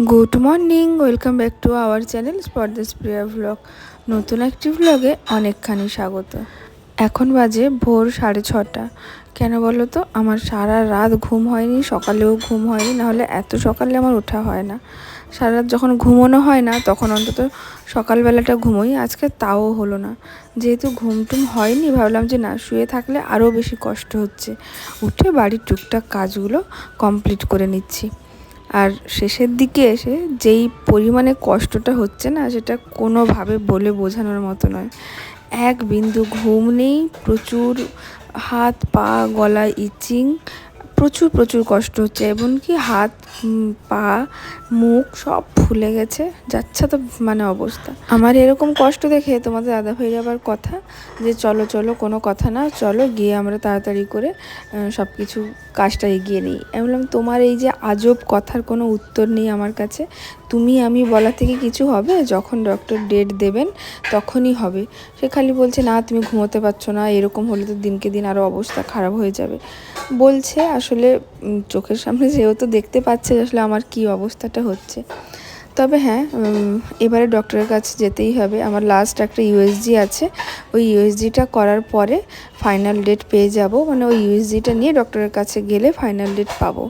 Good morning, welcome back to our channel স্পর্দাস Priya vlog নতুন একটি ভ্লগে অনেকখানি স্বাগত। এখন বাজে ভোর সাড়ে ছটা। কেন বলো তো, আমার সারা রাত ঘুম হয়নি, সকালেও ঘুম হয়নি, নাহলে এত সকালে আমার ওঠা হয় না। সারা রাত যখন ঘুমোনো হয় না, তখন অন্তত সকালবেলাটা ঘুমোই, আজকে তাও হলো না। যেহেতু ঘুমটুম হয়নি, ভাবলাম যে না, শুয়ে থাকলে আরও বেশি কষ্ট হচ্ছে। উঠে বাড়ির টুকটাক কাজগুলো কমপ্লিট করে নিচ্ছি। আর শেষের দিকে এসে যেই পরিমাণে কষ্টটা হচ্ছে না, সেটা কোনোভাবে বলে বোঝানোর মতো নয়। এক বিন্দু ঘুম নেই, প্রচুর হাত পা গলা ইচিং, প্রচুর প্রচুর কষ্ট হচ্ছে। এমনকি হাত পা, মুখ সব ফুলে গেছে। যাচ্ছে তো মানে অবস্থা। আমার এরকম কষ্ট দেখে তোমাদের দাদা ভাইয়ের আবার কথা যে, চলো চলো, কোনো কথা না, চলো, গিয়ে আমরা তাড়াতাড়ি করে সব কিছু কাজটা এগিয়ে নিই। আমি বললাম, তোমার এই যে আজব কথার কোনো উত্তর নেই আমার কাছে। তুমি, আমি বলা থেকে কিছু হবে? যখন ডক্টর ডেট দেবেন, তখনই হবে। সে খালি বলছে, না, তুমি ঘুমোতে পারছ না, এরকম হলে তো দিনকে দিন আরও অবস্থা খারাপ হয়ে যাবে। বলছে, আসলে চোখের সামনে যেহেতু দেখতে পাচ্ছে আসলে আমার কি অবস্থাটা হচ্ছে। তবে হ্যাঁ এবারে ডক্টরের কাছে যেতেই হবে। আমার লাস্ট একটা ইউএসজি আছে। ওই ইউএসজিটা করার পরে ফাইনাল ডেট পেয়ে যাব। মানে ওই ইউএসজিটা নিয়ে ডক্টরের কাছে গেলে ফাইনাল ডেট পাবো।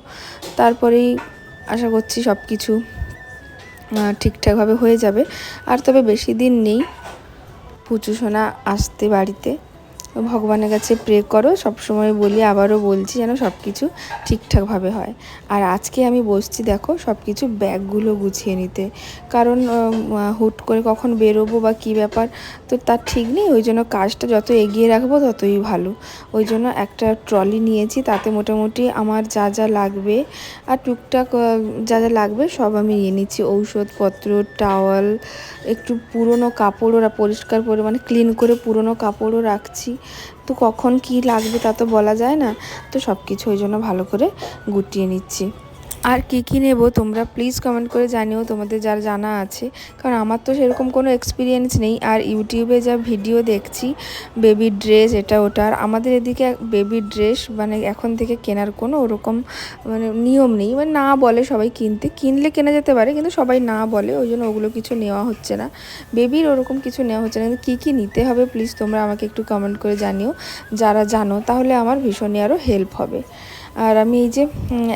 তারপরেই আশা করছি সব কিছু ঠিকঠাকভাবে হয়ে যাবে। আর তবে বেশি দিন নেই। পুচু সোনা আসতে বাড়িতে। ভগবানের কাছে প্রে করো, সবসময় বলি, আবারও বলছি যেন সব কিছু ঠিকঠাকভাবে হয়। আর আজকে আমি বসছি দেখো সব কিছু ব্যাগগুলো গুছিয়ে নিতে। কারণ হুট করে কখন বেরোবো বা কী ব্যাপার, তো তার ঠিক নেই। ওই জন্য কাজটা যত এগিয়ে রাখব ততই ভালো। ওই জন্য একটা ট্রলি নিয়েছি, তাতে মোটামুটি আমার যা যা লাগবে আর টুকটাক যা যা লাগবে সব আমি নিয়ে নিচ্ছি। ঔষধপত্র টাওয়াল একটু পুরনো কাপড় ওরা পরিষ্কার করে মানে ক্লিন করে পুরনো কাপড়ও রাখছি। তো কখন কি লাগবে তা তো বলা যায় না। তো সব কিছু ওই জন্য ভালো করে গুটিয়ে নিচ্ছি। আর কি কী নেব তোমরা প্লিজ কমেন্ট করে জানিও, তোমাদের যার জানা আছে। কারণ আমার তো সেরকম কোনো এক্সপিরিয়েন্স নেই, আর ইউটিউবে যা ভিডিও দেখছি বেবি ড্রেস এটা ওটা, আর আমাদের এদিকে বেবি ড্রেস মানে এখন থেকে কেনার কোনো ওরকম মানে নিয়ম নেই। মানে না বলে সবাই কিনতে, কিনলে কেনা যেতে পারে, কিন্তু সবাই না বলে, ওই জন্য ওগুলো কিছু নেওয়া হচ্ছে না। বেবির ওরকম কিছু নেওয়া হচ্ছে না, কিন্তু কী কী নিতে হবে প্লিজ তোমরা আমাকে একটু কমেন্ট করে জানিও। যারা জানো, তাহলে আমার ভীষণই আরও হেল্প হবে। আর আমি এই যে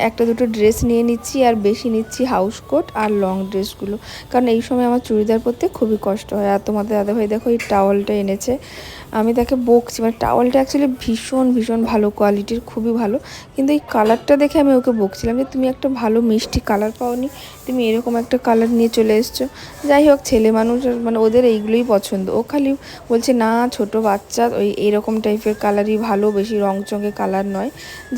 একটা দুটো ড্রেস নিয়ে নিচ্ছি, আর বেশি নিচ্ছি হাউস কোট আর লং ড্রেসগুলো কারণ এই সময় আমার চুড়িদার পরতে খুবই কষ্ট হয়। আর তোমাদের দাদাভাই দেখো এই টাওয়ালটা এনেছে। আমি তাকে বকছি মানে টাওয়ালটা অ্যাকচুয়ালি ভীষণ ভীষণ ভালো কোয়ালিটির খুবই ভালো। কিন্তু এই কালারটা দেখে আমি ওকে বকছিলাম যে, তুমি একটা ভালো মিষ্টি কালার পাওনি, তুমি এরকম একটা কালার নিয়ে চলে এসছো। যাই হোক, ছেলে মানুষ মানে ওদের এইগুলোই পছন্দ। ও খালি বলছে, না, ছোট বাচ্চা, ওই এরকম টাইপের কালারই ভালো, বেশি রং চঙে কালার নয়।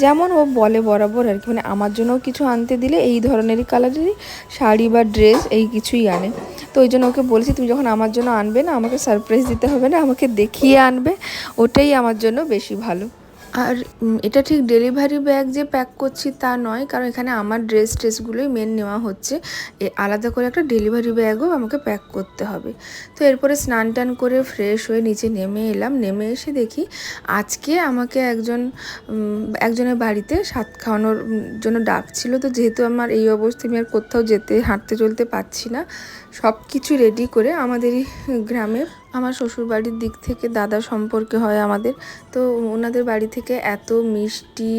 যেমন ও বলে বরাবর আর কি মানে আমার জন্যও কিছু আনতে দিলে এই ধরনেরই কালারেরই শাড়ি বা ড্রেস এই কিছুই আনে। তো ওই জন্য ওকে বলেছি, তুমি যখন আমার জন্য আনবে না, আমাকে সারপ্রাইজ দিতে হবে না, আমাকে দেখিয়ে আনবে, ওটাই আমার জন্য বেশি ভালো। আর এটা ঠিক ডেলিভারি ব্যাগ যে প্যাক করছি তা নয়, কারণ এখানে আমার ড্রেস ট্রেসগুলোই মেন নেওয়া হচ্ছে। এ, আলাদা করে একটা ডেলিভারি ব্যাগও আমাকে প্যাক করতে হবে। তো এরপরে স্নান টান করে ফ্রেশ হয়ে নিচে নেমে এলাম। নেমে এসে দেখি আজকে আমাকে একজন একজনের বাড়িতে সাত খাওয়ানোর জন্য ডাকছিল তো যেহেতু আমার এই অবস্থায় আমি আর কোথাও যেতে, হাঁটতে চলতে পারছি না সব কিছু রেডি করে আমাদেরই গ্রামের আমার শ্বশুরবাড়ির দিক থেকে দাদা সম্পর্কে হয় আমাদের। তো ওনাদের বাড়ি থেকে এত মিষ্টি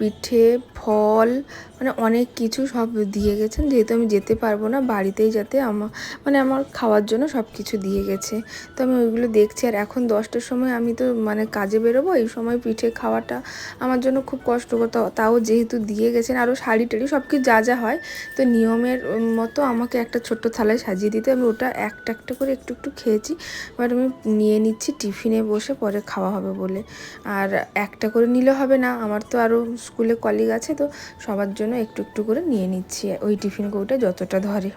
পিঠে, ফল মানে অনেক কিছু সব দিয়ে গেছেন। যেহেতু আমি যেতে পারব না বাড়িতেই যাতে আমার মানে আমার খাওয়ার জন্য সব কিছু দিয়ে গেছে। তো আমি ওইগুলো দেখছি আর এখন দশটার সময় আমি তো মানে কাজে বেরোবো, এই সময় পিঠে খাওয়াটা আমার জন্য খুব কষ্টকর। তাও যেহেতু দিয়ে গেছেন, আরও শাড়ি টাড়ি সব কিছু যা যা হয়, তো নিয়মের মতো আমাকে একটা ছোট্ট থালায় সাজিয়ে দিতে আমি ওটা একটা একটা করে একটু একটু খেয়েছি, বাট আমি নিয়ে নিচ্ছি টিফিনে বসে, পরে খাওয়া হবে বলে। আর একটা করে নিলে হবে না, আমার তো আরও স্কুলে কলিগ আছে, তো সবার জন্য একটু একটু করে নিয়ে নিচ্ছি। ওই টিফিন কৌটা যতটা ধরে।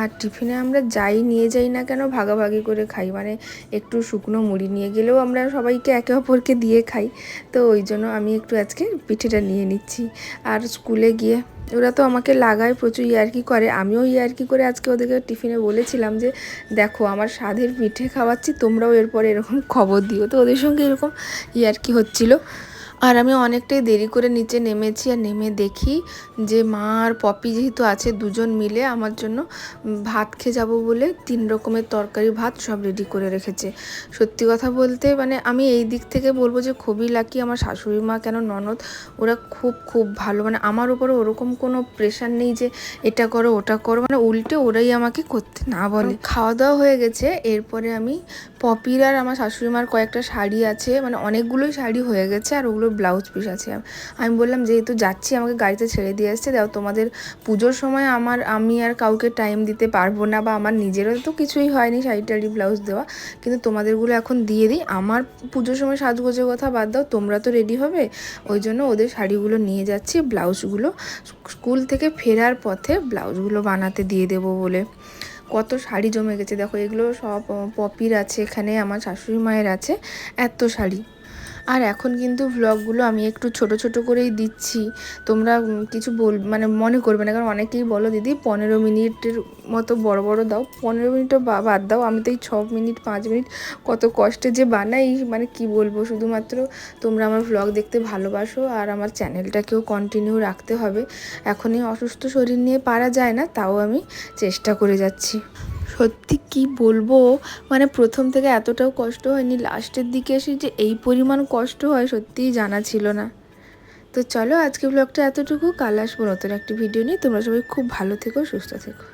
আর টিফিনে আমরা যাই নিয়ে যাই না কেন, ভাগাভাগি করে খাই। মানে একটু শুকনো মুড়ি নিয়ে গেলেও আমরা সবাইকে একে অপরকে দিয়ে খাই। তো ওই জন্য আমি একটু আজকে পিঠেটা নিয়ে নিচ্ছি। আর স্কুলে গিয়ে ওরা তো আমাকে লাগায়, প্রচুর ইয়ার্কি করে। আমিও ইয়ার্কি করে আজকে ওদেরকে টিফিনে বলেছিলাম যে, দেখো, আমার স্বাদের পিঠে খাওয়াচ্ছি, তোমরাও এরপরে এরকম খবর দিও। তো ওদের সঙ্গে এরকম ইয়ার্কি হচ্ছিল। আর আমি অনেকটাই দেরি করে নিচে নেমেছি আর নেমে দেখি যে মা আর পপি যেহেতু আছে দুজন মিলে আমার জন্য ভাত খেয়ে যাব বলে তিন রকমের তরকারি ভাত সব রেডি করে রেখেছে। সত্যি কথা বলতে মানে আমি এই দিক থেকে বলব যে খুবই লাকি আমার শাশুড়ি মা কেন ননদ ওরা খুব খুব ভালো। মানে আমার উপরে ওরকম কোনো প্রেশার নেই যে এটা করো ওটা করো। মানে উল্টে ওরাই আমাকে করতে না বলে। খাওয়া দাওয়া হয়ে গেছে এরপরে আমি পপির আর আমার শাশুড়ি মার কয়েকটা শাড়ি আছে। মানে অনেকগুলোই শাড়ি হয়ে গেছে আর ওগুলো ব্লাউজ পিস আছে। আমি বললাম, যেহেতু যাচ্ছি, আমাকে গাড়িতে ছেড়ে দিয়ে আসছে, দাও তোমাদের পুজোর সময় আমার, আমি আর কাউকে টাইম দিতে পারব না বা আমার নিজেরও তো কিছুই হয়নি শাড়ি টাড়ি ব্লাউজ দেওয়া। কিন্তু তোমাদেরগুলো এখন দিয়ে দিই। আমার পুজোর সময় সাজগোজের কথা বাদ দাও, তোমরা তো রেডি হবে। ওই জন্য ওদের শাড়িগুলো নিয়ে যাচ্ছি, ব্লাউজগুলো স্কুল থেকে ফেরার পথে ব্লাউজগুলো বানাতে দিয়ে দেবো বলে। কত শাড়ি জমে গেছে। দেখো, এগুলো সব পপির আছে, এখানে আমার শাশুড়ি মায়ের আছে, এত শাড়ি। আর এখন কিন্তু ভ্লগগুলো আমি একটু ছোট ছোট করেই দিচ্ছি। তোমরা কিছু বল মানে মনে করবে না, কারণ অনেকেই বলো, দিদি, পনেরো মিনিটের মতো বড় বড় দাও, পনেরো মিনিটও বা- বাদ দাও, আমি তো এই ছ মিনিট, পাঁচ মিনিট কত কষ্টে যে বানাই মানে কি বলব? শুধুমাত্র তোমরা আমার ভ্লগ দেখতে ভালোবাসো আর আমার চ্যানেলটাকেও কন্টিনিউ রাখতে হবে। এখন এই অসুস্থ শরীর নিয়ে পারা যায় না, তাও আমি চেষ্টা করে যাচ্ছি। সত্যি কি বলব? মানে প্রথম থেকে এতটাও কষ্ট হয়নি, লাস্টের দিকে এসে যে এই পরিমাণ কষ্ট হয় সত্যিই জানা ছিল না। তো চলো আজকে ব্লগটা এতটুকু, কাল আসব নতুন একটি ভিডিও নিয়ে। তোমরা সবাই খুব ভালো থেকো, সুস্থ থেকো।